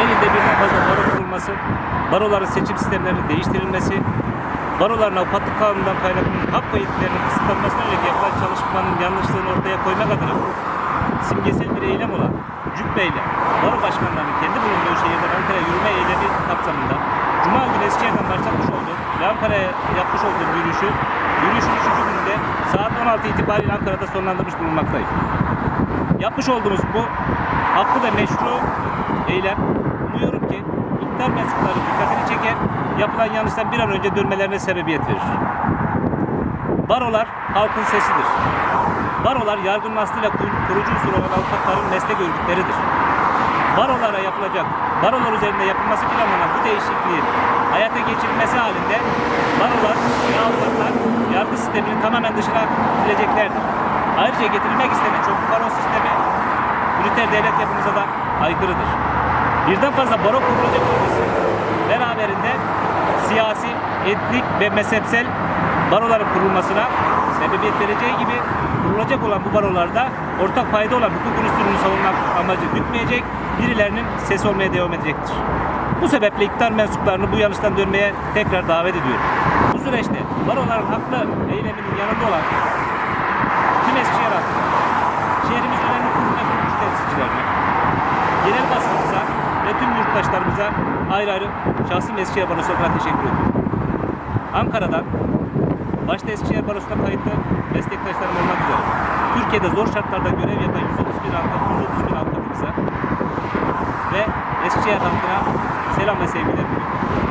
Elinde birden fazla baro kurulması, baroların seçim sistemlerinin değiştirilmesi, baroların avukatlık kanunundan kaynaklı hak ve yetkilerinin kısıtlanmasına yönelik yapılan çalışmanın yanlışlığını ortaya koymak adına simgesel bir eylem olan Cübbe ile baro başkanlarının kendi bulunduğu şehirden Ankara'ya Ankara'ya yapmış olduğu yürüyüşü, yürüyüşün üçüncü gününde saat 16 itibariyle Ankara'da sonlandırmış bulunmaktayım. Yapmış olduğumuz bu haklı ve meşru eylem umuyorum ki iktidar mensupları dikkatini çeker, yapılan yanlıştan bir an önce dönmelerine sebebiyet verir. Barolar halkın sesidir. Barolar yargının aslıyla kur- kurucu unsur olan avukatların meslek örgütleridir. Barolara yapılacak, barolar üzerinde yapılması planlanan bu değişikliğin hayata geçirilmesi halinde barolar ve avukatlar yargı sisteminin tamamen dışına itileceklerdir. Ayrıca getirilmek istenen çoklu baro sistemi üniter devlet yapımıza da aykırıdır. Birden fazla baro kurulacak olması beraberinde siyasi, etnik ve mezhepsel baroların kurulmasına sebebiyet vereceği gibi kurulacak olan bu barolarda ortak payda olan hukuk üstünlüğünü savunmak amacı gütmeyecek, birilerinin sesi olmaya devam edecektir. Bu sebeple iktidar mensuplarını bu yanlıştan dönmeye tekrar davet ediyorum. Bu süreçte baroların haklı eyleminin yanında olan tüm Eskişehir halkı, şehrimizin önemli kurum ve kuruluş temsilcilerine, genel basınımıza ve tüm yurttaşlarımıza ayrı ayrı şahsım Eskişehir Barosu olarak teşekkür ediyorum. Ankara'dan başta Eskişehir Barosu'na kayıtlı meslektaşlarım olmak üzere Türkiye'de zor şartlarda görev yapan 130 bin avukat, 130 bin avukatımıza ve Eskişehir halkına selam ve sevgiler diliyorum.